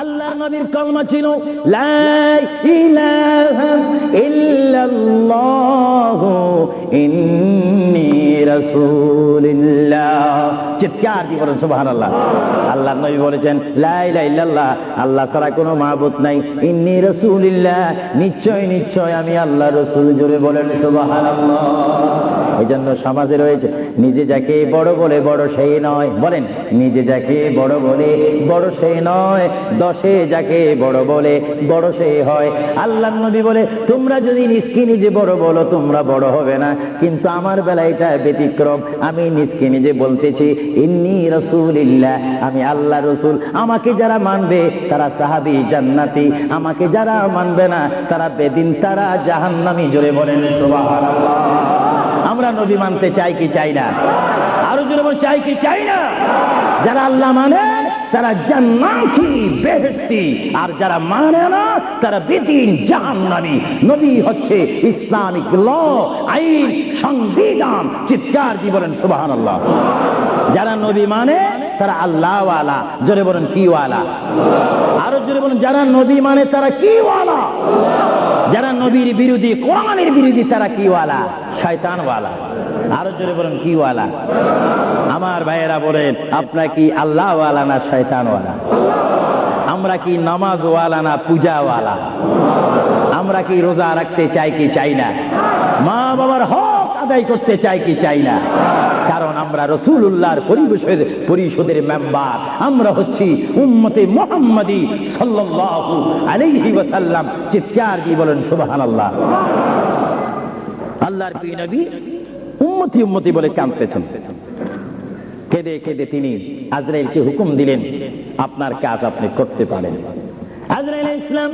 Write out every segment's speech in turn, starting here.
আল্লাহর নবীর কলমা ছিল ইন্নী রাসূলুল্লাহ। চিৎকার দিয়ে বলেন সুবহানাল্লাহ। আল্লাহর নবী বলেছেন, লা ইলাহা ইল্লাল্লাহ, আল্লাহ ছাড়া কোনো মাবুদ নাই। ইন্নী রাসূলুল্লাহ, নিশ্চয় নিশ্চয় আমি আল্লাহ রাসূল জোরে বলেন, সুবহানাল্লাহ। এই জন্য সমাজে রয়েছে, নিজে যাকে বড় বলে বড় সেই নয়। বলেন, নিজে যাকে বড় বলে বড় সেই নয়, দশে যাকে বড় বলে বড় সেই হয়। আল্লাহ নবী বলে, তোমরা যদি নিজকে নিজে বড় বলো, তোমরা বড় হবে না। কিন্তু আমার বেলা এটা ব্যতিক্রম। আমি নিজকে নিজে বলতেছি ইন্নি রসুলিল্লাহ, আমি আল্লাহ রসুল। আমাকে যারা মানবে, তারা সাহাবি জান্নাতি। আমাকে যারা মানবে না, তারা বেদিন, তারা জাহান্নামি। জোরে বলেন আমরা নবী মানতে চাই কি চাই না? আরও জোরে চাই কি চাই না? যারা আল্লাহ মানে তারা জান্নাতি, বেহেশতি। আর যারা মানে না, তারা বেদিন, জাহান্নামী। নবী হচ্ছে ইসলামিক ল, আইন, সংবিধান, চিৎকার দিয়ে বলেন, সুবহানাল্লাহ। যারা নবী মানে তারা আল্লাহ জোরে বলেন কি ওয়ালা আরও জোরে বলেন, যারা নবী মানে তারা কি ওয়ালা যারা নবীর বিরোধী, কোরআনের বিরোধী, তারা কি ওয়ালা শয়তান ওয়ালা আরও জোরে বলেন কি ওয়ালা আমার ভাইয়েরা বলেন, আপনার কি আল্লাহ ওয়ালা না শয়তান ওয়ালা আমরা কি নামাজ ওয়ালা না পূজা ওয়ালা আমরা কি রোজা রাখতে চাই কি চাই না? মা বাবার হক আদায় করতে চাই কি চাই না? কারণ আমরা রসুল্লাহর পরিবেশের, পরিষদের মেম্বার। আমরা হচ্ছি উম্মতে মোহাম্মদী সাল্লাল্লাহু আলাইহি ওয়াসাল্লাম। চিৎকার দিয়ে বলেন, সুবহানাল্লাহ। আল্লাহর প্রিয় নবী উম্মতি উম্মতি বলে কাঁদতেছেন। কেঁদে কেঁদে তিনি আজরাইলকে হুকুম দিলেন, আপনার কাজ আপনি করতে পারেন। আজরাইল ইসলাম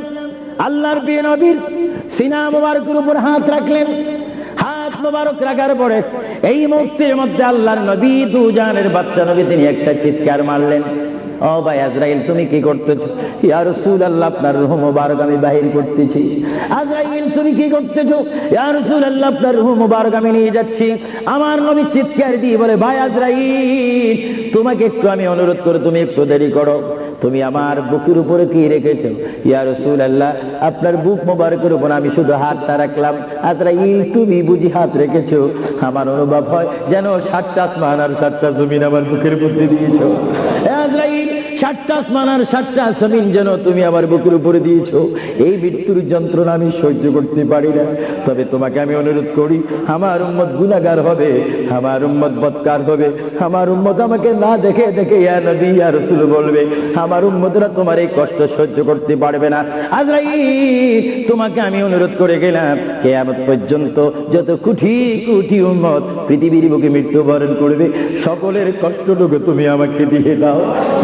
আল্লাহর প্রিয় নবীর সিনা মুবারকের উপর হাত রাখলেন। মোবারক রাখার পরে এই মধ্যে আল্লাহর নবী বাচ্চা নবী তিনি একটা চিৎকার মারলেন। ও ভাই আজরাইল, তুমি কি ইয়া রাসূলুল্লাহ, আপনার মুবারক আমি বাহির করতেছি। আজরাইল, তুমি কি করতেছো? ইয়া রাসূলুল্লাহ, আপনার রূহ মুবারক আমি নিয়ে যাচ্ছি। আমার নবী চিৎকার দিয়ে বলে, ভাই আজরাইল, তোমাকে একটু আমি অনুরোধ করে, তুমি একটু দেরি করো। তুমি আমার বুকের উপরে কি রেখেছো? ইয়া রসুল আল্লাহ আপনার বুক মোবারকের উপর আমি শুধু হাতটা রাখলাম। আজরাইল, তুমি বুঝি হাত রেখেছো? আমার অনুভব হয় যেন সাতটা আসমান আর সাতটা জমিন আমার বুকের মধ্যে দিয়েছ। সাতটা আসমান আর সাতটা জমিন যেন তুমি আমার বুকের উপরে দিয়েছ। এই মৃত্যুর যন্ত্রণা আমি সহ্য করতে পারি না। তবে তোমাকে আমি অনুরোধ করি, আমার উম্মত গুনাহগার হবে, আমার উম্মত বদকার হবে। আমার উম্মত আমাকে না দেখে দেখে রাসূল বলবে, আমার উম্মতরা তোমার এই কষ্ট সহ্য করতে পারবে না। আজরাইল, তোমাকে আমি অনুরোধ করে গেলাম, কিয়ামত পর্যন্ত যত কুঠি কুঠি উম্মত পৃথিবীর বুকে মৃত্যুবরণ করবে, সকলের কষ্টটুকু তুমি আমাকে দিয়ে দাও।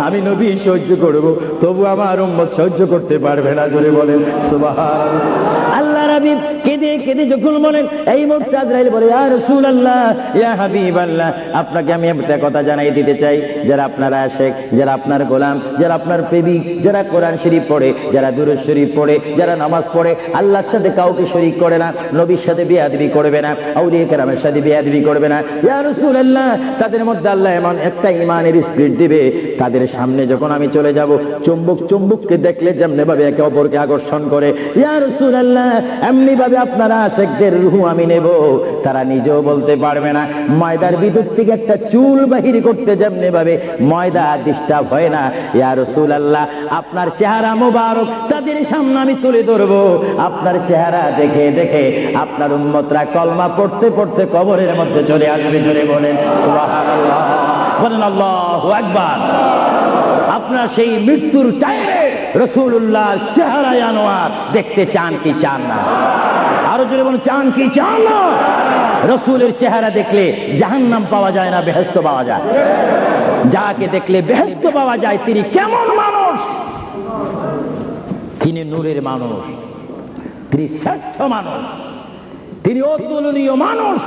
আমি নবী সহ্য করব তবু আমার উম্মত সহ্য করতে পারবে না জোরে বলেন সুবাহ আল্লাহ। রাবি কেঁদে কেঁদে যখন বলেন, এই মুহূর্তে আজরাইল বলে, ইয়া রাসূলুল্লাহ, ইয়া হাবিবাল্লাহ, আপনাকে আমি একটা কথা জানাই দিতে চাই। যারা আপনারা আশেক, যারা আপনার গোলাম, যারা আপনার প্রেমিক, যারা কোরআন শরীফ পড়ে, যারা দুরুদ শরীফ পড়ে, যারা নামাজ পড়ে, আল্লাহর সাথে কাউকে শরীক করে না, নবীর সাথে বেয়াদবি করবে না, আউলিয়া কেরামের সাথে বেয়াদবি করবে না। ইয়া রাসূলুল্লাহ, তাদের মধ্যে আল্লাহ এমন একটা ইমানের স্পিরিট দিবে, তাদের সামনে যখন আমি চলে যাব, চুম্বক চুম্বককে দেখলে যেমনি ভাবে একে অপরকে আকর্ষণ করে। ইয়া রাসূলুল্লাহ এমনি ভাবে আপনারা আশেকদের রুহ আমি নেব। তারা নিজেও বলতে পারবে না। ময়দার বিদ্যুৎ থেকে একটা চুল বাহির করতে যেমনি ভাবে ময়দা ডিস্টার্ব হয় না। ইয়া রাসূলুল্লাহ, আপনার চেহারা মোবারক, তাদের সামনে আমি তুলে ধরবো। আপনার চেহারা দেখে দেখে আপনার উম্মতরা কলমা পড়তে পড়তে কবরের মধ্যে চলে আসবে, জোরে বলেন বলেন আল্লাহু আকবার। আপনার সেই মৃত্যুর টাইমে রসুল্লাহ চেহারায় আনোয়ার। দেখতে চান কি চান না? আরও জোরে বলুন, চান কি চান না? রসুলের চেহারা দেখলে জাহান্নাম পাওয়া যায় না বেহেস্ত পাওয়া যায়। যাকে দেখলে বেহেস্ত পাওয়া যায়, তিনি কেমন মানুষ? তিনি নূরের মানুষ। তিনি শ্রেষ্ঠ মানুষ। তিনি অতুলনীয় মানুষ।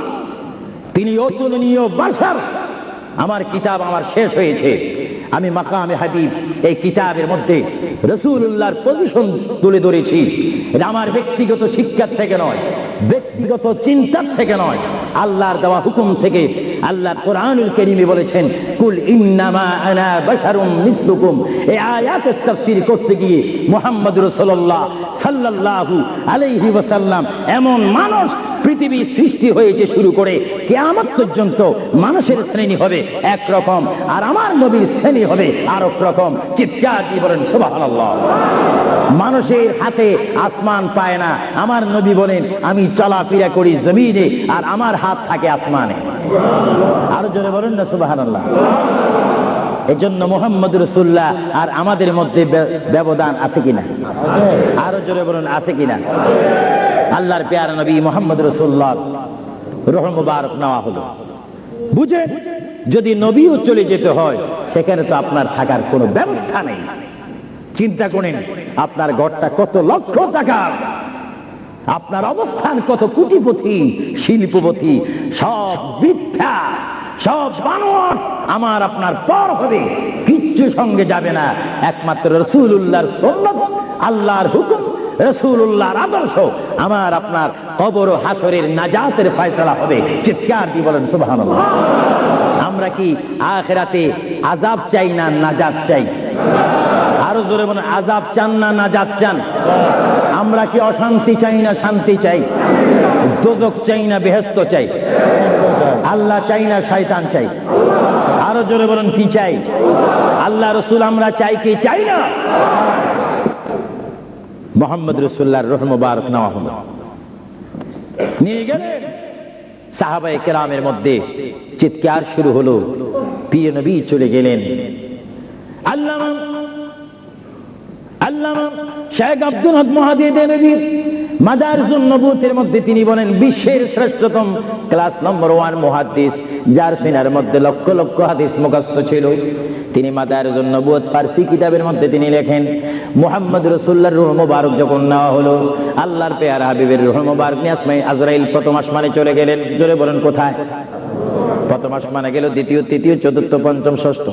তিনি অতুলনীয় বাসার। আমার কিতাব আমার শেষ হয়েছে। আমি মাকামে হাবিব, এই কিতাবের মধ্যে রসুল্লাহর পজিশন তুলে ধরেছি। এটা আমার ব্যক্তিগত শিক্ষার থেকে নয়, ব্যক্তিগত চিন্তার থেকে নয়। আল্লাহর দেওয়া হুকুম থেকে আল্লাহ কোরআনুল করিমে বলেছেন, কুল ইন্নামা আনা বাশারুম মিসলুকুম। এই আয়াতের তাফসীর করতে গিয়ে মুহাম্মদ রাসূলুল্লাহ সাল্লাল্লাহু আলাইহি ওয়াসাল্লাম এমন মানুষ পৃথিবী সৃষ্টি হয়েছে শুরু করে কেয়ামত পর্যন্ত মানুষের শ্রেণি হবে একরকম আর আমার নবীর শ্রেণি হবে আর রকম। চিৎকার দিয়ে বলেন, সুবহানাল্লাহ। মানুষের হাতে আসমান পায় না। আমার নবী বলেন, আমি চলাফেরা করি জমিনে, আর আমার হাত থাকে আসমানে। আরও জোরে বলেন না, সুবহানাল্লাহ। এজন্য মোহাম্মদ রসুল্লাহ আর আমাদের মধ্যে ব্যবধান আছে কিনা? আরও জোরে বলুন, আছে কিনা? আল্লাহর পেয়ার নবী মোহাম্মদ রসুল্লাহ রহ মুবারক নেওয়া হলো। বুঝে? যদি নবীও চলে যেতে হয়, সেখানে তো আপনার থাকার কোনো ব্যবস্থা নেই। চিন্তা করেন, আপনার ঘরটা কত লক্ষ টাকার আপনার অবস্থান কত কোটিপতি, শিল্পপতি? সব মিথ্যা, সব বানোয়াট আমার আপনার পর হবে। কিচ্ছু সঙ্গে যাবে না। একমাত্র রসুল্লাহর সন্ন্যত আল্লাহর হুকুম রসুল্লাহর আদর্শ। আমার আপনার কবর ও হাসরের নাজাতের ফয়সালা হবে। চিৎকার দিয়ে বলেন, সুবহানাল্লাহ। আমরা কি আখেরাতে আজাব চাই না নাজাত চাই? আরও জোরে বলেন আজাব চান না নাজাত চান? আমরা কি অশান্তি চাই না শান্তি চাই? দোজক চাই না বেহেস্ত চাই? আল্লাহ চাই না শয়তান চাই? আরও জোরে বলেন, কি চাই? আল্লাহ রসুল আমরা চাই কি চাই না? মোহাম্মদ রসুল্লাহর রহম মুবারক নেওয়া হলো। নিয়ে গেলেন সাহাবাই কেরামের মধ্যে। চিৎকার শুরু হলো। প্রিয় নবী চলে গেলেন। আল্লাহ আল্লাহ শেখ আব্দুল হক মহাদিদি মাদারুন নবুতের মধ্যে তিনি বলেন, বিশ্বের শ্রেষ্ঠতম ক্লাস নম্বর ওয়ান মুহাদ্দিস, যার সিনার মধ্যে লক্ষ লক্ষ হাদিস মুখস্থ ছিল। তিনি মাদারুন নবুত ফার্সি কিতাবের মধ্যে তিনি লেখেন, মুহাম্মদ রসুল্লাহর রুহ মুবারক যখন নেওয়া হলো, আল্লাহর পেয়ার হাবিবের রুহ মুবারক নিয়ে আজরাইল প্রথম আসমানে চলে গেলেন। জোরে বলেন, কোথায়? প্রথম আসমানে গেল, দ্বিতীয়, তৃতীয়, চতুর্থ, পঞ্চম, ষষ্ঠ।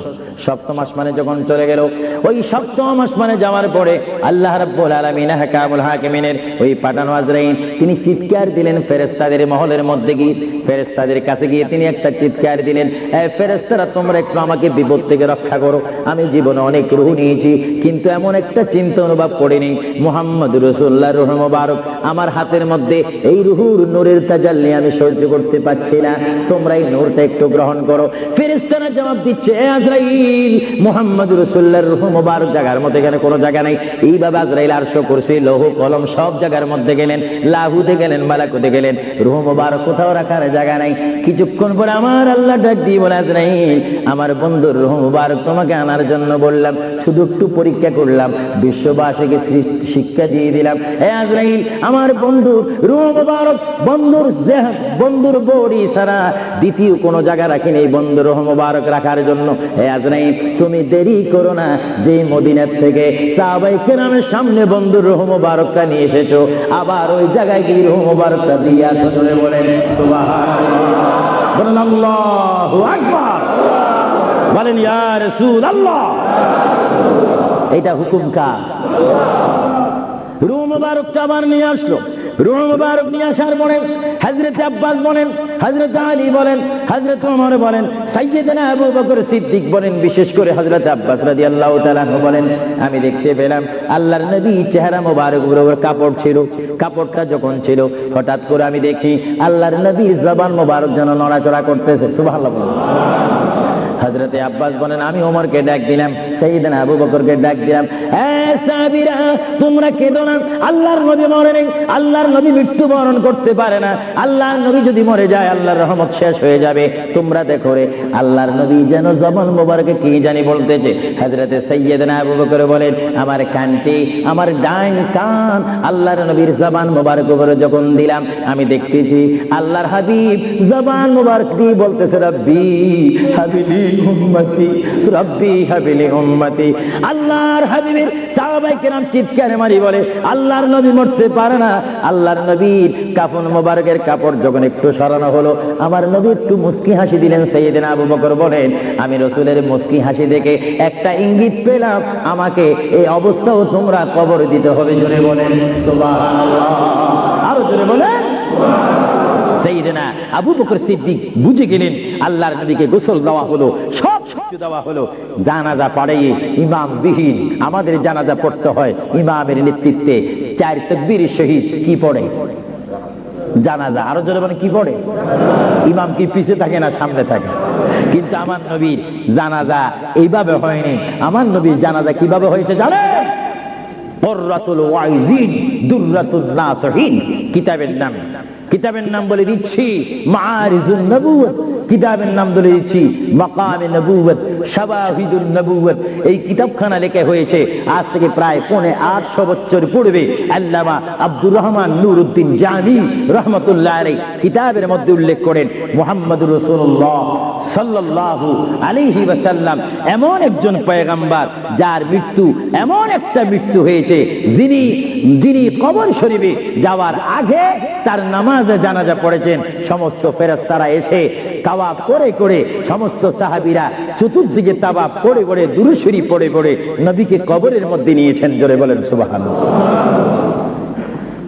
সপ্তম আসমানে যখন চলে গেল, ওই সপ্তম আসমানে যাওয়ার পরে আল্লাহ রাব্বুল আলামিন হাকামুল হাকিমিনের ওই পাঠানো আজরাইল, তিনি চিৎকার দিলেন ফেরেশতাদের মহলের মধ্যে গিয়ে, ফেরেশতাদের কাছে গিয়ে তিনি একটা চিৎকার দিলেন, এ ফেরেশতারা, তোমরা একটু আমাকে বিপদ থেকে রক্ষা করো, আমি জীবনে অনেক রুহ নিয়েছি, কিন্তু এমন একটা চিন্তা অনুভব করিনি। মুহাম্মদ রাসূলুল্লাহ রুহ মুবারক, আমার হাতের মধ্যে এই রুহুর নূরের তাজাল্লি আমি সহ্য করতে পারছি না, তোমরা এই নূরটা একটু গ্রহণ করো। ফেরেস্তারা জবাব দিচ্ছে, এ মুহাম্মদ রাসূলুল্লাহর রুহ মুবারক জায়গার মধ্যে এখানে কোনো জায়গা নাই। এইভাবে আজরাইল করছে, লৌহ, কলম সব জায়গার মধ্যে গেলেন লাহুতে গেলেন, মালাকুতে গেলেন। রুহ মুবারক কোথাও রাখার জায়গা নাই। কিছুক্ষণ পরে আমার আল্লাহ ডাক দিয়ে বলে, আজরাইল, আমার বন্ধুর রুহ মুবারক তোমাকে আনার জন্য বললাম, শুধু একটু পরীক্ষা করলাম, বিশ্ববাসীকে শিক্ষা দিয়ে দিলাম। এ আজরাইল, আমার বন্ধু, রুহ মুবারক বন্ধুর বন্ধুর বড়ি ছাড়া দ্বিতীয় কোনো জায়গা রাখিনি এই বন্ধুর রুহ মুবারক রাখার জন্য। এ আজরাইল তুমি দেরি করো না। যে মদিনার থেকে সাহাবাই কেরামের সামনে বন্ধুর রুহ মুবারকটা নিয়ে এসেছ, আবার ওই জায়গায় গিয়ে রুহ মুবারকটা দিয়ে আসো জোরে বলেন বলেন আল্লাহু এটা হুকুম আবার নিয়ে আসলো। রুহ মুবারক নিয়ে আসার পরে হযরত আব্বাস বলেন হযরত আলী বলেন, হযরত ওমর বলেন, সাইয়েদনা আবু বকর সিদ্দিক বলেন, বিশেষ করে হযরত আব্বাস রাদিয়াল্লাহু তাআলা বলেন, আমি দেখতে পেলাম আল্লাহর নবী চেহারা মোবারক উপর কাপড় ছিল, কাপড়টা যখন ছিল, হঠাৎ করে আমি দেখি আল্লাহর নবীর জবান মোবারক যেন নড়াচড়া করতেছে, সুবহানাল্লাহ। হজরতে আব্বাস বলেন, আমি ওমরকে ডাক দিলাম সেইদিন আবু বকরকে ডাক দিলাম, "এ সাহাবীরা, তোমরা কেঁদো না। আল্লাহর নবী মরে নেই আল্লাহর নবী মৃত্যুবরণ করতে পারে না। আল্লাহর নবী যদি মরে যায় আল্লাহর রহমত শেষ হয়ে যাবে। তোমরা দেখো রে আল্লাহর নবী যেন জবান মোবারকে কি জানি বলতেছে। হজরতে সৈয়দনা আবু বকর বলেন আমার কানটি আমার ডাইন কান আল্লাহর নবীর জবান মোবারক উপরে যখন দিলাম আমি দেখতেছি আল্লাহর হাবিব জবান মোবারক দিয়ে বলতেছে রব্বি হাবিলি উম্মতি রব্বি হাবিলি উম্মতি। আল্লাহর হাবিবের সাহাবাই চিৎকারে মারি বলে, আল্লাহর নবী মরতে পারে না। আল্লাহর নবীর কাফন মোবারকের কাপড় যখন একটু সরানো হলো, আমার নবী একটু মুস্কি হাসি দিলেন। সেইদিন আবু বকর বলেন, আমি রসুলের মুস্কি হাসি দেখে একটা ইঙ্গিত পেলাম। আমাকে এই অবস্থাও তোমরা কবর দিতে হবে। জোরে বলেন আরও জোরে বলেন আবু বকর সিদ্দিক বুঝে গেলেন, আল্লাহর নবীকে গোসল দেওয়া হলো, সব দেওয়া হলো। জানাজা ইমাম বিহীন আমাদের জানাজা পড়তে হয় ইমামের নেতৃত্বে, চার তকবীর শহীদ কি পড়ে? জানাজা আরও জোরে মানে কি পড়ে? ইমাম কি পিছে থাকে না সামনে থাকে? কিন্তু আমার নবীর জানাজা এইভাবে হয়নি। আমার নবীর জানাজা কীভাবে হয়েছে জানেন? কিতাবের নাম। কিতাবের নাম বলে দিচ্ছি মারিজুন নবুয়ত কিতাবের নাম বলে দিচ্ছি মাকামে নবুয়ত শাবাহিদুন নবুয়ত এই কিতাবখানা লেখা হয়েছে আজ থেকে প্রায় পৌনে আটশো বছর পূর্বে। আল্লামা আব্দুর রহমান নুরউদ্দিন জামি রহমতুল্লাহ কিতাবের মধ্যে উল্লেখ করেন, মুহাম্মদুর রাসূলুল্লাহ সাল্লাল্লাহু আলাইহি ওয়াসাল্লাম এমন একজন পয়গাম্বার যার মৃত্যু, এমন একটা মৃত্যু হয়েছে যিনি যিনি কবর শরীফে যাওয়ার আগে তার নামাজে জানাজা পড়েছেন। সমস্ত ফেরেশতারা এসে তাওয়াব করে করে সমস্ত সাহাবীরা চতুর্দিকে তাওয়াব করে করে দুরুশরী পড়ে পড়ে নবীকে কবরের মধ্যে নিয়েছেন, জোরে বলেন, সুবহানাল্লাহ।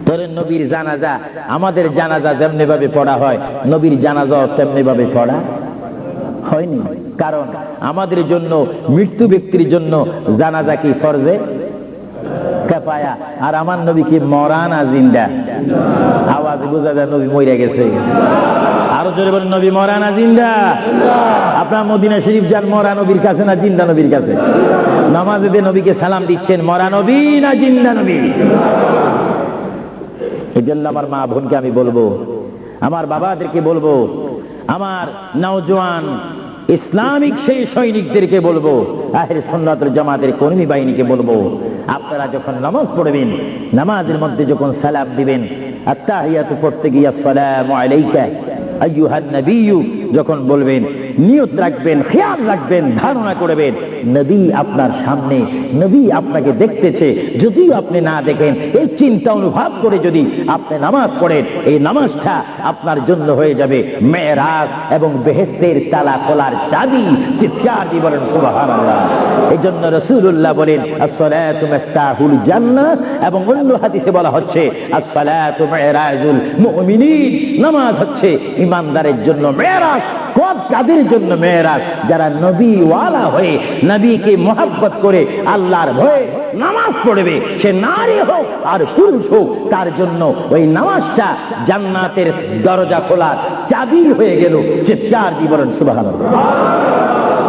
তোরের নবীর জানাজা, আমাদের জানাজা যেমনি ভাবে পড়া হয়, নবীর জানাজাও তেমনি ভাবে পড়া হয়নি। কারণ আমাদের জন্য, মৃত্যু ব্যক্তির জন্য জানাজা কি ফরজে? কাফায়া। আর আমার নবী কি মরানা জিন্দা? আওয়াজ বোঝা যায় নবী মরে গেছে। আরও জোরে বলেন, নবী মরানা জিন্দা। আপনার মদিনা শরীফ যান, মরা নবীর কাছে না জিন্দা নবীর কাছে? নামাজে দিয়ে নবীকে সালাম দিচ্ছেন, মরা নবী না জিন্দা নবী? এই জন্য আমার মা বোনকে আমি বলব, আমার বাবাদেরকে বলব, আমার নওজোয়ান ইসলামিক সেই সৈনিকদেরকে বলব আহের সন্ন্যতের জামাতের কর্মী বাহিনীকে বলব, আপনারা যখন নামাজ পড়বেন, নামাজের মধ্যে যখন সালাম দিবেন আত্মাহিয়াত পড়তে গিয়ে আসসালামু আলাইকা। أيها النبي যখন বলবেন, নিয়ত রাখবেন, খেয়াল রাখবেন, ধারণা করবেন, নবী আপনার সামনে, নবী আপনাকে দেখতেছে, যদিও আপনি না দেখেন, এই চিন্তা অনুভব করে যদি আপনি নামাজ পড়েন, এই নামাজটা আপনার জন্য হয়ে যাবে মেয়েরাজ এবং বেহেস্তের তালা খোলার চাবি, চিৎকার দিয়ে এই জন্য রসুল্লাহ বলেন মিফতাহুল এবং অন্য হাদিসে বলা হচ্ছে নামাজ হচ্ছে ইমানদারের জন্য মেয়েরাজ কত কাদের জন্য মেয়েরাজ যারা নবী ওয়ালা হয়ে, নবীকে মোহাব্বত করে আল্লাহর ভয়ে নামাজ পড়বে, সে নারী হোক আর পুরুষ হোক, তার জন্য ওই নামাজটা জান্নাতের দরজা খোলার চাবি হয়ে গেল। চিৎকার বিবরণ সুবাহ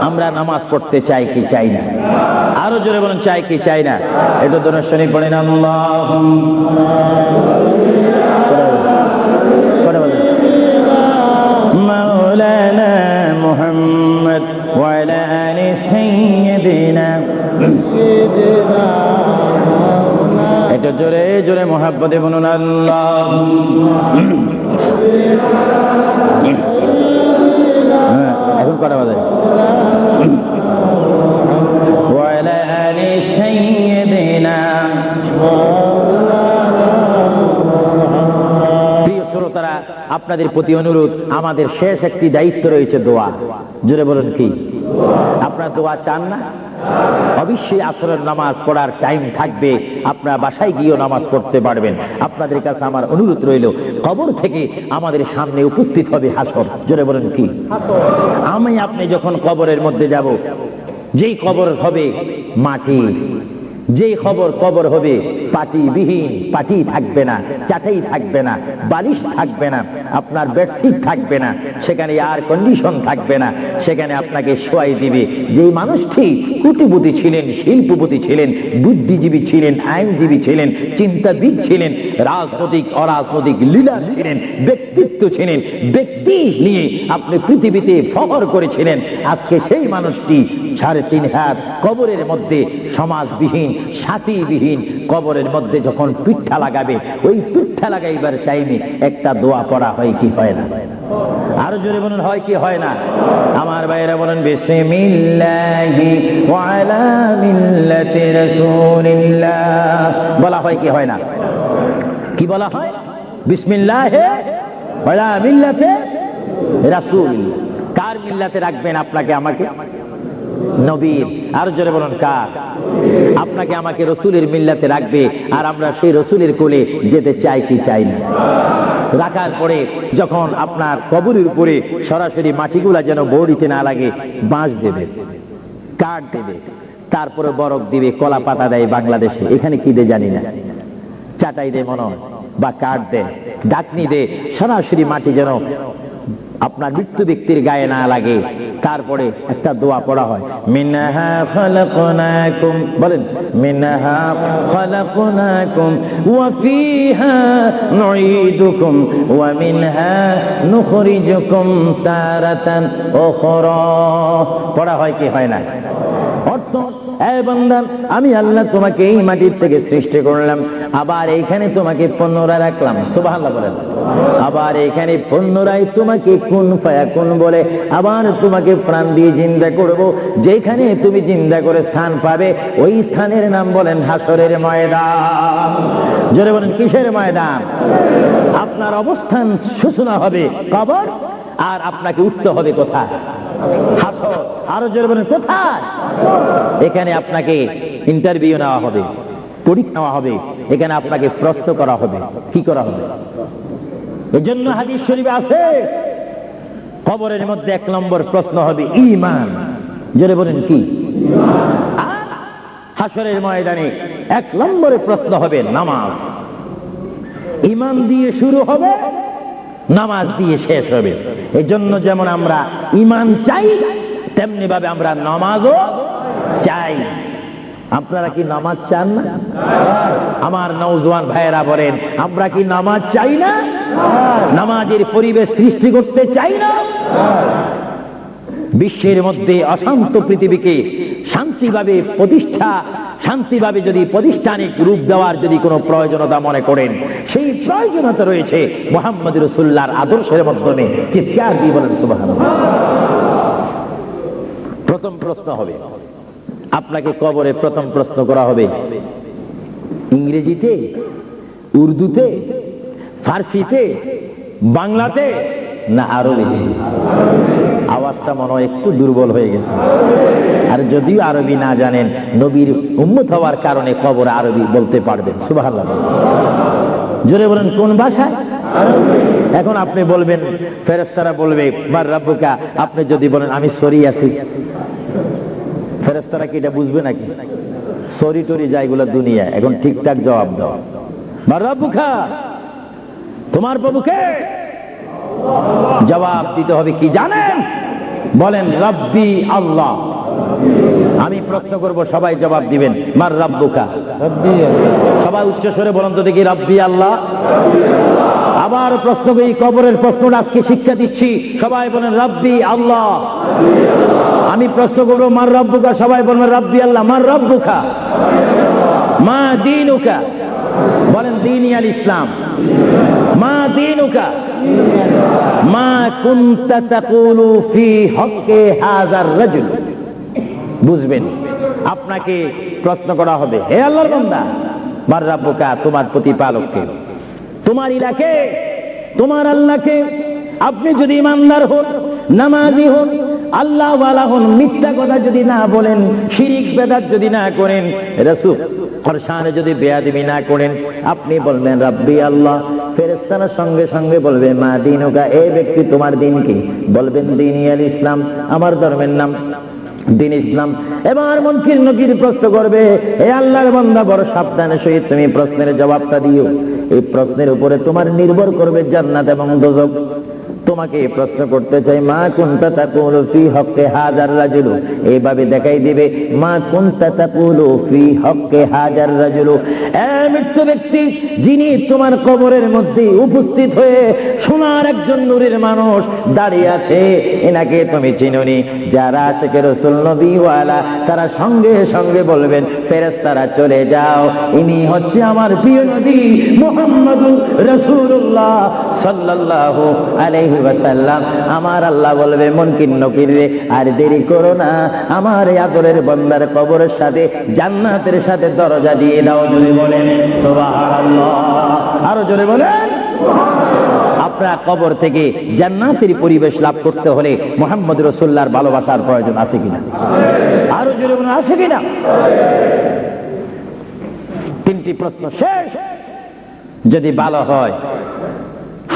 আমরা নামাজ পড়তে চাই কি চাই না? আরও জোরে বলেন, চাই কি চাই না? এটা দোনো শনি পড়েন আল্লাহ একটু জোরে জোরে মোহাব্বতে বলুন আল্লাহ। হ্যাঁ, এখন কটা বাজে আপনাদের প্রতি অনুরোধ, আমাদের শেষ একটি দায়িত্ব রয়েছে দোয়া। জোরে বলুন কি? আপনার দোয়া চান না? অবশ্যই আসরের নামাজ পড়ার টাইম থাকবে। আপনার বাসায় গিয়েও নামাজ পড়তে পারবেন। আপনাদের কাছে আমার অনুরোধ রইল, কবর থেকে আমাদের সামনে উপস্থিত হবে হাসর। জোরে বলেন কি? আমি আপনি যখন কবরের মধ্যে যাব, যেই কবর হবে মাটি, যেই খবর কবর হবে পাটি বিহীন পাটি থাকবে না, চাটাই থাকবে না, বালিশ থাকবে না আপনার বেডশিট থাকবে না, সেখানে এয়ার কন্ডিশন থাকবে না, সেখানে আপনাকে শোয়াই দিবে। যেই মানুষটি কুটিপতি ছিলেন, শিল্পপতি ছিলেন, বুদ্ধিজীবী ছিলেন, আইনজীবী ছিলেন, চিন্তাবিদ ছিলেন, রাজনৈতিক, অরাজনৈতিক লিডার ছিলেন, ব্যক্তিত্ব ছিলেন, ব্যক্তি নিয়ে আপনি পৃথিবীতে ফহর করেছিলেন, আজকে সেই মানুষটি সাড়ে তিন হাত কবরের মধ্যে সমাজবিহীন, সাথীবিহীন কবরের মধ্যে যখন পিঠা লাগাবে, ওই পিঠা লাগাইবার টাইমে একটা দোয়া পড়া হয় কি হয় না? আরও জোরে বলুন, হয় কি হয় না? আমার ভাইয়েরা বলেন, বিসমিল্লাহি ওয়া বলা হয় কি হয় না? কি বলা হয়? কার রাখবেন আপনাকে, আমাকে? জোরে বলুন আপনাকে, আমাকে রসুলের মিল্লাতে রাখবে, আর আমরা সেই রসুলের কোলে যেতে চাই কি চাই না? রাখার পরে যখন আপনার কবরের উপরে সরাসরি মাটিগুলা যেন বড়িতে না লাগে, বাঁশ দেবে, কাঠ দেবে, তারপরে বরফ দিবে, কলা পাতা দেয় বাংলাদেশে। এখানে কি দে জানি না। চাটাই দে মনে বা কাঠ দে, ডাকনি দে, সরাসরি মাটি যেন আপনার মৃত্যু ব্যক্তির গায়ে না লাগে। তারপরে একটা দোয়া পড়া হয়। মিনাহা খালাকনাকুম, বলেন, মিনাহা খালাকনাকুম, ওয়া ফিহা নুঈদুকুম, ওয়া মিনহা নুখরিজুকুম তারাতান উখরা। পড়া হয় কি হয় না? অর্থ আমি আল্লাহ তোমাকে এই মাটির থেকে সৃষ্টি করলাম। আবার এইখানে তোমাকে পুনরায় রাখলাম। বলেন। আবার এখানে পুনরায় তোমাকে কোন ফায়া কোন বলে আবার তোমাকে প্রাণ দিয়ে জিন্দা করব। যেখানে তুমি জিন্দা করে স্থান পাবে, ওই স্থানের নাম বলেন হাসরের ময়দান। জোরে বলেন, কিসের ময়দান? আপনার অবস্থান সূচনা হবে কবর, আর আপনাকে উঠতে হবে কোথায়? হাসর আরও জোরে বলেন, কোথায়? এখানে আপনাকে ইন্টারভিউ নেওয়া হবে, পরীক্ষা নেওয়া হবে, এখানে আপনাকে প্রশ্ন করা হবে, কি করা হবে? এজন্য হাদিস শরীফে আছে, কবরের মধ্যে এক নম্বর প্রশ্ন হবে ইমান জোরে বলেন, কি? হাসরের ময়দানে এক নম্বরে প্রশ্ন হবে, নামাজ। ইমান দিয়ে শুরু হবে নামাজ দিয়ে শেষ হবে। এই জন্য যেমন আমরা ইমান চাই, তেমনি ভাবে আমরা নামাজও চাই। আপনারা কি নামাজ চান না? আমার নৌজওয়ান ভাইয়েরা বলেন, আমরা কি নামাজ চাই না? নামাজের পরিবেশ সৃষ্টি করতে চাই না? বিশ্বের মধ্যে অশান্ত পৃথিবীকে শান্তিভাবে প্রতিষ্ঠা শান্তিভাবে যদি প্রতিষ্ঠানিক রূপ দেওয়ার যদি কোনো প্রয়োজনতা মনে করেন, সেই প্রয়োজনতা রয়েছে মোহাম্মদ রসুল্লাহর আদর্শের মাধ্যমে চিৎকার দিয়ে বলেন, সুবহানাল্লাহ। প্রথম প্রশ্ন হবে, আপনাকে কবরে প্রথম প্রশ্ন করা হবে, ইংরেজিতে, উর্দুতে, ফার্সিতে, বাংলাতে না আরবিতে আওয়াজটা মনে একটু দুর্বল হয়ে গেছে। আর যদিও আরবি না জানেন, নবীর উম্মত হওয়ার কারণে কবর আরবি বলতে পারবেন। সুবাহ জোরে বলেন, কোন ভাষায়? এখন আপনি বলবেন ফেরেস্তারা বলবে মার রাব্বুকা আপনি যদি বলেন, আমি সরি আছি। ফেরেস্তারা কি এটা বুঝবে নাকি? সরি টরি যাইগুলো দুনিয়া এখন ঠিকঠাক জবাব দাও। মার রাব্বুকা তোমার প্রভুকে। জবাব দিতে হবে কি জানেন? বলেন রব্বি আল্লাহ। আমি প্রশ্ন করব সবাই জবাব দিবেন মার রাব্বুকা? সবাই উচ্চ স্বরে বলেন তো দেখি রব্বি আল্লাহ। আবার প্রশ্ন করি কবরের প্রশ্নটা আজকে শিক্ষা দিচ্ছি। সবাই বলেন রব্বি আল্লাহ। আমি প্রশ্ন করব মার রব্বুকা? সবাই বলবেন রব্বি আল্লাহ। মার রব্বুকা? মা দিনুকা? বলেন দিনী ইসলাম। মা দিনুকা? বুঝবেন, আপনাকে প্রশ্ন করা হবে, হে আল্লাহর বান্দা মার রাব্বুকা, তোমার প্রতিপালককে, তোমার ইলাকে, তোমার আল্লাহকে, আপনি যদি ইমানদার হন, নামাজি হন আল্লাহ হন, মিথ্যা কথা যদি না বলেন, শিরিক বেদাত যদি না করেন, রসুল যদি বেয়াদিবি না করেন, আপনি বলবেন, রাব্বি আল্লাহ ফেরেস্তারা সঙ্গে সঙ্গে বলবে, মা দিনুকা, এ ব্যক্তি তোমার দিন কি? বলবেন, দিন ইয়াল ইসলাম, আমার ধর্মের নাম দিন ইসলাম। এবার মন্ত্রীর নকির প্রশ্ন করবে, এ আল্লাহর বন্ধা বড় সাবধানের সহিত তুমি প্রশ্নের জবাবটা দিও। এই প্রশ্নের উপরে তোমার নির্ভর করবে জান্নাত এবং দোজক। তোমাকে এই প্রশ্ন করতে চাই, মা কুনতা তাকুলু ফি হক্কে হাজার রাজুলু? এইভাবে দেখাই দিবে, মা কুনতা তাকুলু ফি হক্কে হাজার রাজুলু। মৃত্যু ব্যক্তি যিনি তোমার কবরের মধ্যে উপস্থিত হয়ে সোনার একজন নূরের মানুষ দাঁড়িয়ে আছে, এনাকে তুমি চিনুনি। যারা আশেকে রসুল নবীওয়ালা, তারা সঙ্গে সঙ্গে বলবেন ফেরেস্তারা চলে যাও। ইনি হচ্ছে আমার প্রিয় নবী মোহাম্মদ রসুল্লাহ সাল্লাল্লাহু আলাইহি ওয়াসাল্লাম আমার আল্লাহ বলবে মনকিন নকির রে আর দেরি করো না। আমার আদরের বন্দার কবরের সাথে জান্নাতের সাথে দরজা দিয়ে দাও। জোরে বলেন সুবহানাল্লাহ। আরও জোরে বলেন আপনার কবর থেকে জান্নাতের পরিবেশ লাভ করতে হলে মোহাম্মদ রসুল্লাহর ভালোবাসার প্রয়োজন আছে কিনা? আরও জোরে বলুন আছে কিনা? তিনটি প্রশ্ন শেষ। যদি ভালো হয়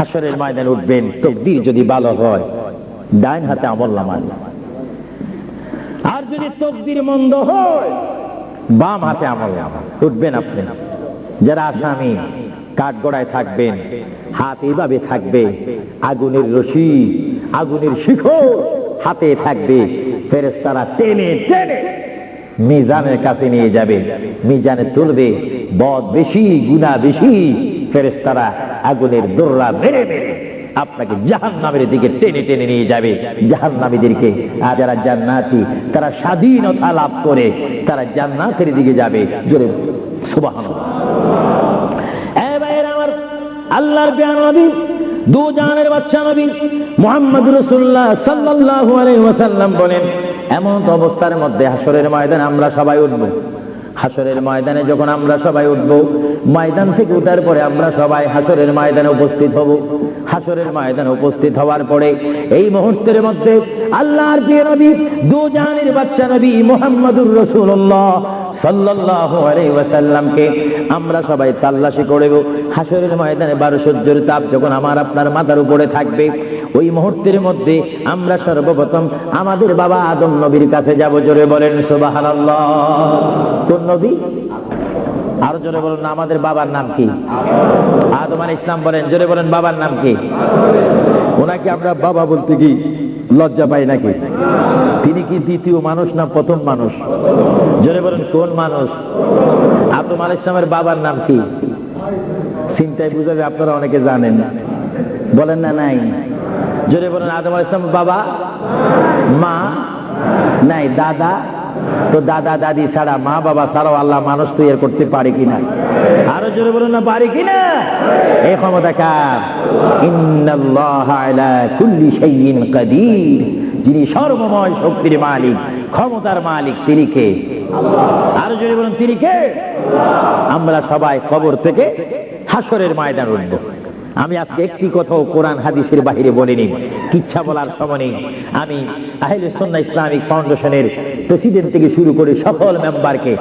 হাসরের ময়দানে উঠবেন, তকদির যদি ভালো হয় ডাইন হাতে আমল নামান আর যদি তকদির মন্দ হয়, বাম হাতে আমল উঠবেন আপনি। যারা আসামি, কাঠগড়ায় থাকবেন, হাত এইভাবে থাকবে, আগুনের রশি, আগুনের শিখর হাতে থাকবে ফেরেস্তারা টেনে টেনে মিজানের কাছে নিয়ে যাবে, মিজানে তুলবে, বদ বেশি গুণা বেশি ফেরেস্তারা আগুনের দোররা মেরে মেরে আপনাকে জাহান নামের দিকে টেনে টেনে নিয়ে যাবে। জাহান নামীদেরকে আর যারা জান্নাতি, তারা স্বাধীনতা লাভ করে, তারা জান্নাতের দিকে যাবে। জোরে সুবাহ আল্লাহর বিয়ান নবী, দু বাচ্চা নবী মোহাম্মদ রসুল্লাহ ওয়াসাল্লাম বলেন, এমন অবস্থার মধ্যে হাসরের ময়দানে আমরা সবাই উঠব। হাসরের ময়দানে যখন আমরা সবাই উঠব, ময়দান থেকে উঠার পরে আমরা সবাই হাসরের ময়দানে উপস্থিত হব। হাসরের ময়দানে উপস্থিত হওয়ার পরে এই মুহূর্তের মধ্যে আল্লাহর প্রিয় নবী দু জাহানের বাচ্চা নবী মোহাম্মদুর রসুল্লাহ আমরা সবাই তাল্লাশি করব। হাসরের ময়দানে বারো সূর্যের তাপ যখন আমার আপনার মাথার উপরে থাকবে ওই মুহূর্তের মধ্যে আমরা সর্বপ্রথম আমাদের বাবা আদম নবীর কাছে যাব। জোরে বলেন, সুবহানাল্লাহ। কোন নবী? আরও জোরে বলেন, আমাদের বাবার নাম কি? আদম আলাইহিস ইসলাম বলেন, জোরে বলেন, বাবার নাম কি? ওনাকে আমরা বাবা বলতে কি, লজ্জা পাই নাকি? তিনি কি দ্বিতীয় মানুষ না প্রথম মানুষ? জোরে বলেন, কোন মানুষ? আদম আল ইসলামের বাবার নাম কি? চিন্তায় বুঝাবে, আপনারা অনেকে জানেন। বলেন না, নাই। জোরে বলেন, আদম আল ইসলামের বাবা, মা, নাই, দাদা, তো দাদা, দাদি ছাড়া মা, বাবা ছাড়াও আল্লাহ মানুষ তৈরি করতে পারে কিনা? আরও জোরে বলুন না, পারে কিনা? এই ক্ষমতা কার? যিনি সর্বময় শক্তির মালিক, ক্ষমতার মালিক, তিনি কে? আরও জোরে বলুন, তিনি কে? আমরা সবাই খবর থেকে হাসরের ময়দান উঠবো। আমি আজকে একটি কথাও কোরআন হাদিসের বাহিরে বলিনি। কিচ্ছা বলার সময় নেই। আমি আহলে সন্না ইসলামিক ফাউন্ডেশনের প্রেসিডেন্ট থেকে শুরু করে সকল মেম্বারকে,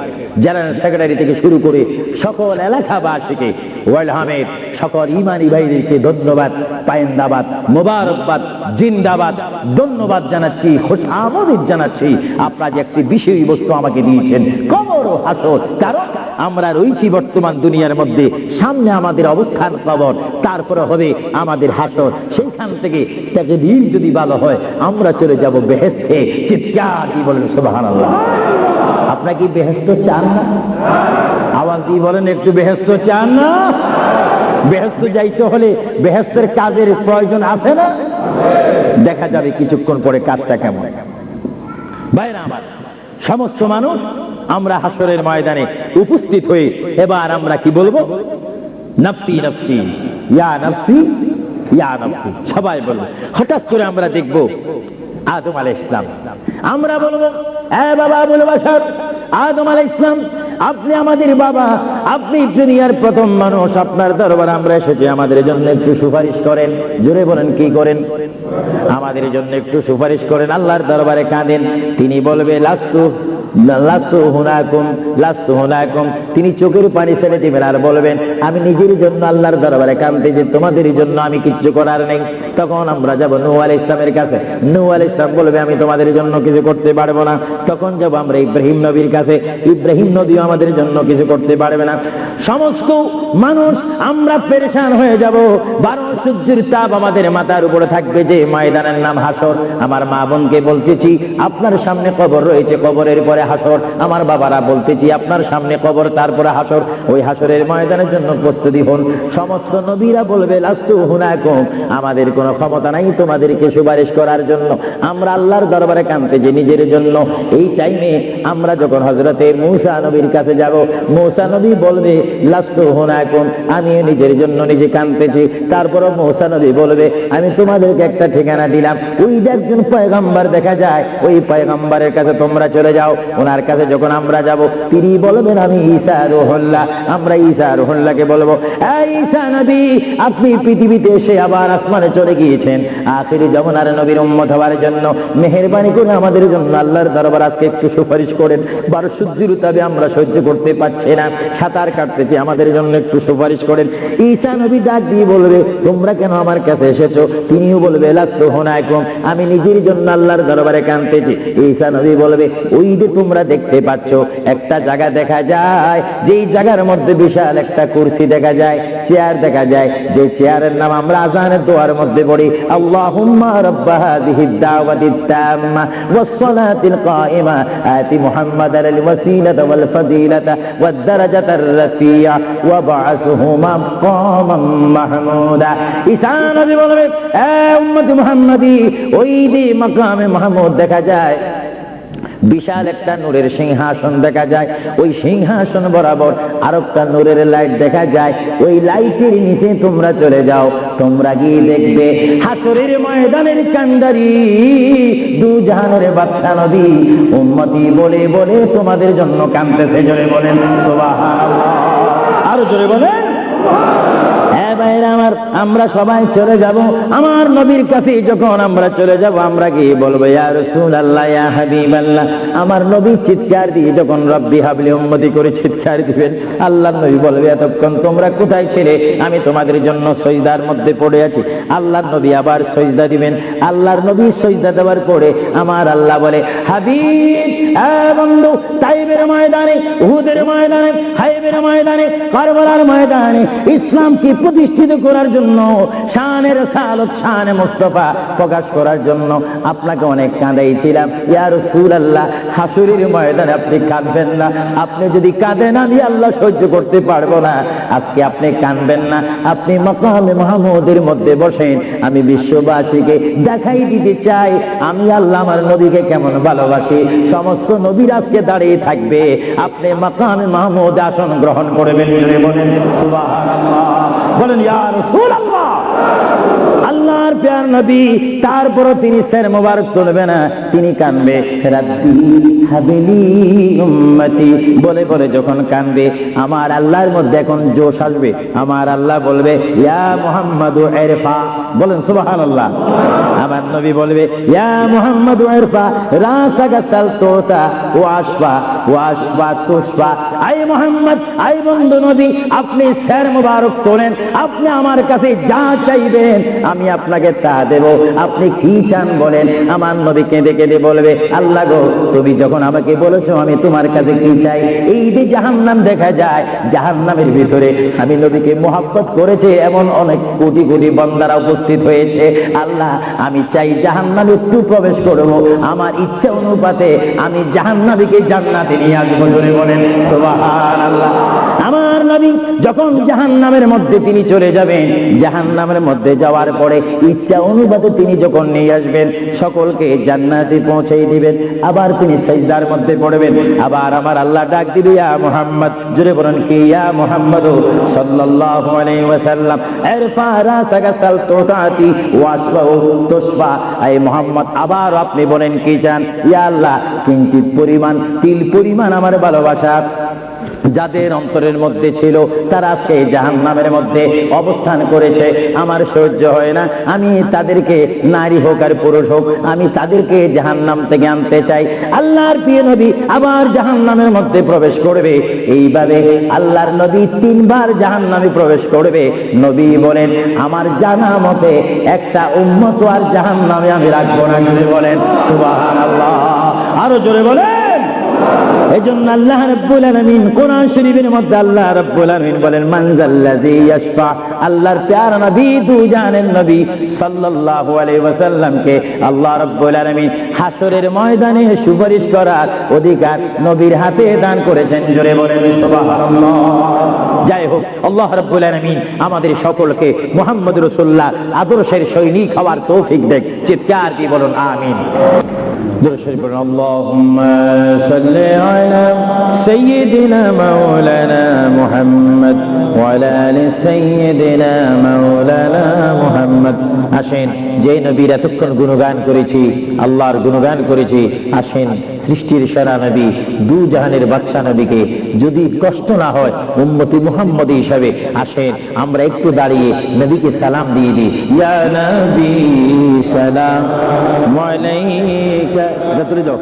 জেনারেল সেক্রেটারি থেকে শুরু করে সকল এলাকাবাসীকে ওয়ার্ল্ড হামেদ সকল ইমানি ভাইদেরকে ধন্যবাদ, পায়েন্দাবাদ, মোবারকবাদ, জিন্দাবাদ, ধন্যবাদ জানাচ্ছি খোশামদিদ জানাচ্ছি। আপনারা যে একটি বিষয় বস্তু আমাকে দিয়েছেন কবর ও হাসর, কারণ আমরা রয়েছি বর্তমান দুনিয়ার মধ্যে। সামনে আমাদের অবস্থান কবর, তারপরে হবে আমাদের হাসর। সেইখান থেকে তাকে দিন যদি ভালো হয়, আমরা চলে যাব বেহেস্তে চিৎকার কি বলেন সুবাহান আল্লাহ আপনার কি বেহেস্ত চান না? আওয়াজ দিয়ে বলেন, একটু বেহেস্ত চান না? বেহেস্ত যাইতে হলে বেহেস্তের কাজের প্রয়োজন আছে না? দেখা যাবে কিছুক্ষণ পরে কাজটা কেমন। বাইরে আমার, সমস্ত মানুষ আমরা হাসরের ময়দানে উপস্থিত হয়ে এবার আমরা কি বলব? নফসি নফসি, ইয়া নফসি ইয়া নফসি। সবাই বলব হঠাৎ করে আমরা দেখব আদম আলাই ইসলাম আমরা বলব, এ বাবা বলে বাসার আদম আলাই ইসলাম আপনি আমাদের বাবা, আপনি দুনিয়ার প্রথম মানুষ, আপনার দরবার আমরা এসেছি, আমাদের জন্য একটু সুপারিশ করেন। জোরে বলেন, কি করেন? আমাদের জন্য একটু সুপারিশ করেন, আল্লাহর দরবারে কাঁদেন। তিনি বলবে, লাস্তু তিনি চোখের পানি ছেড়ে দিবেন আর বলবেন, আমি নিজের জন্য আল্লাহর দরবারে কাঁদতে যে তোমাদের জন্য আমি কিচ্ছু করার নেই। তখন আমরা যাব নূ আল ইসলামের কাছে। নূ আল ইসলাম বলবে, আমি তোমাদের জন্য কিছু করতে পারব না। তখন যাব আমরা ইব্রাহিম নবীর কাছে। ইব্রাহিম নবীও আমাদের জন্য কিছু করতে পারবে না। সমস্ত মানুষ, আমরা পেরেশান হয়ে যাব। বারো সূর্যের তাপ আমাদের মাথার উপরে থাকবে যে ময়দানের নাম হাসর। আমার মা বোনকে বলতেছি, আপনার সামনে কবর রয়েছে, কবরের পরে তারপরে হাসর। আমার বাবারা বলতেছি, আপনার সামনে কবর, তারপরে হাসর। ওই হাসরের ময়দানের জন্য প্রস্তুতি হন। সমস্ত নবীরা বলবে, লাস্তু হুনাকুম। আমাদের কোনো ক্ষমতা নাই তোমাদেরকে সুপারিশ করার জন্য। আমরা আল্লাহর দরবারে কানতে যে নিজের জন্য। এই টাইমে আমরা যখন হজরতে মৌসা নবীর কাছে যাব, মৌসা নবী বলবে, লাস্তু হুনাকুম। আমি নিজের জন্য নিজে কানতেছি তারপর মৌসা নবী বলবে, আমি তোমাদেরকে একটা ঠিকানা দিলাম। ওই একজন পয়গম্বর দেখা যায়, ওই পয়গম্বরের কাছে তোমরা চলে যাও। ওনার কাছে যখন আমরা যাব, তিনি বলবেন, আমি ঈসা রোহল্লা। আমরা ঈসা রোহল্লাকে বলব ঈসা নবী, আপনি পৃথিবীতে এসে আবার আসমানে চলে গিয়েছেন। আখিরি যমুনার নবীর উম্মত হওয়ার জন্য মেহেরবানি করে আমাদের জন্য আল্লাহর দরবার আজকে একটু সুপারিশ করেন। বারো সূর্যের তবে আমরা সহ্য করতে পারছি না। সাঁতার কাটতেছি, আমাদের জন্য একটু সুপারিশ করেন। ঈসা নবী ডাক দিয়ে বলবে, তোমরা কেন আমার কাছে এসেছ? তিনিও বলবে, লাস্ত হোনায়কুম, আমি নিজের জন্য আল্লাহর দরবারে কানতেছি ঈসা নবী বলবে, ওই যে তোমরা দেখতে পাচ্ছ, একটা জায়গা দেখা যায়, যেই জায়গার মধ্যে বিশাল একটা কুরসি দেখা যায়, চেয়ার দেখা যায়, যে চেয়ারের নাম আমরা আজানের দোয়ার মধ্যে পড়ি, আল্লাহুম্মা রাব্বা হাযিহি দাওয়াতিত তাম্মা ওয়াস-সালাতিল কাইমা আতি মুহাম্মাদাল ওয়াসিলাতা ওয়াল ফাদিলাতা ওয়াদ দারাজাতার রাফিয়া ওয়া বা'আসহু মাকামান মাহমুদা। ঈসা নবী বলবে, এ উম্মতি মুহাম্মাদি, ওই যে মাকামে মাহমুদ দেখা যায় বিশাল একটা নূরের সিংহাসন দেখা যায়। ওই সিংহাসন বরাবর আর একটা নূরের লাইট দেখা যায়। ওই লাইটের নিচে তোমরা চলে যাও। তোমরা গিয়ে দেখবে হাসরের ময়দানের কান্দারি দু জাহানের বাচ্চা নদী উন্মতি বলে বলে তোমাদের জন্য কান্দতেছে জোরে বলেন আরও জোরে বলেন ভাইরা আমার, আমরা সবাই চলে যাব। আমার নবীর কাছে যখন আমরা চলে যাব, আমরা গিয়ে বলব, ইয়া রাসূলুল্লাহ, ইয়া হাবিবাল্লাহ? আমার নবী চিৎকার দিয়ে যখন রব্বি হাবলি উম্মতি করে চিৎকার দিবেন আল্লাহ নবী বলবে, এতক্ষণ তোমরা কোথায় ছিলে? আমি তোমাদের জন্য সজদার মধ্যে পড়ে আছি। আল্লাহ নবী আবার সজদা দিবেন। আল্লাহর নবী সজদা দেওয়ার পরে আমার আল্লাহ বলে, হাবিব বন্ধু, তাইবের ময়দানে, উহুদের ময়দানে, হাইবের ময়দানে, কারবালার ময়দানে ইসলামকে প্রতিষ্ঠিত করার জন্য, শানের সালত শানে মুস্তফা প্রকাশ করার জন্য আপনাকে অনেক কাঁদাইছিলাম। ইয়ার সুর আল্লাহ হাসুরির ময়দানে আপনি কাঁদবেন না। আপনি যদি কাঁদেন, আমি আল্লাহ সহ্য করতে পারব না। আজকে আপনি কাঁদবেন না। আপনি মকামে মাহমুদের মধ্যে বসেন। আমি বিশ্ববাসীকে দেখাই দিতে চাই। আমি আল্লাহ আমার নবীকে কেমন ভালোবাসি? সমস্ত নবীর আজকে দাঁড়িয়ে থাকবে। আপনি মাকামে মাহমুদ আসন গ্রহণ করবেন। বলেন আল্লাহর প্যার নবী, তারপরও তিনি সের মোবারক তুলবে না। তিনি কানবে বলে বলে যখন কানবে আমার আল্লাহর মধ্যে এখন জোশ আসবে। আমার আল্লাহ বলবে, ইয়া মুহাম্মাদু ইরফা বলেন, সুবহানাল্লাহ। আমার নবী বলবে, ইয়া মুহাম্মাদু রাসাকা সালতোতা ওয়াশফা ওয়াশফা তুশফা আই মুহাম্মদ আই বন্ধু নবী, আপনি স্যার মুবারক তোলেন আপনি আমার কাছে যা চাইবেন, আমি আপনাকে তা দেব। আপনি কি চান বলেন? আমার নবী কেঁদে কেঁদে বলবে, আল্লাহ গো, তুমি যখন আমাকে বলেছ আমি তোমার কাছে কি চাই, এই যে জাহান্নাম দেখা যায়, জাহান্নামের ভিতরে আমি নবীকে মোহাব্বত করেছে, এমন অনেক কোটি কোটি বন্দারা উপস্থিত হয়েছে। আল্লাহ, আমি চাই জাহান্নামে একটু প্রবেশ করব। আমার ইচ্ছা অনুপাতে আমি জাহান্নামীকে জান্নাতে জোরে বলেন, সুবহানাল্লাহ। আমার নবী যখন জাহান্নামের মধ্যে তিনি চলে যাবেন, জাহান্নামের মধ্যে যাওয়ার পরে ইচ্ছা তিনি যখন নিয়ে আসবেন, সকলকে জান্নাতে দিবেন। আবার তিনি মধ্যে পড়বেন। আবার আমার আল্লাহ ডাক দিবে, ইয়া বলেন কি, ইয়া মুহাম্মদ? সাল্লাল্লাহু আলাইহি ওয়াসাল্লাম তুসফা। আই মুহাম্মদ, আবার আপনি বলেন কি চান? ইয়া আল্লাহ, কিঞ্চিত পরিমাণ তিল পরিমাণ আমার ভালোবাসা। যাদের অন্তরের মধ্যে ছিল, তারা আজকে জাহান নামের মধ্যে অবস্থান করেছে। আমার সহ্য হয় না। আমি তাদেরকে নারী হোক আর পুরুষ হোক, আমি তাদেরকে জাহান নাম থেকে আনতে চাই। আল্লাহর প্রিয় নবী আবার জাহান নামের মধ্যে প্রবেশ করবে। এইভাবে আল্লাহর নবী তিনবার জাহান নামে প্রবেশ করবে। নবী বলেন, আমার জানা মতে একটা উন্মত আর জাহান নামে আমি রাখব না। বলেন আরও জোরে বলেন আল্লাহ কোরআন শরীফের মধ্যে আল্লাহ বলেন আল্লাহর নবী নবী আল্লাহ হাসরের ময়দানে সুপারিশ করার অধিকার নবীর হাতে দান করেছেন। জোরে বলেন যাই হোক, আল্লাহ আমাদের সকলকে মোহাম্মদ রসুল্লাহ আদর্শের সৈনিক হওয়ার তৌফিক দেখ, চিৎকার দিয়ে বলুন, আমিন। درود شريف اللهم صل على سيدنا مولانا محمد وعلى ال سيدنا مولانا محمد আসেন যে নবীর এতক্ষণ গুণগান করেছি আল্লাহর গুণগান করেছি আসেন সৃষ্টির সেরা নবী দু জাহানের বাদশা নবীকে যদি কষ্ট না হয়, উম্মতি মুহাম্মদ হিসাবে আসেন। আমরা একটু দাঁড়িয়ে নবীকে সালাম দিয়ে দিই। ইয়া নবী, সালাম আলাইকা। তুলে যাও।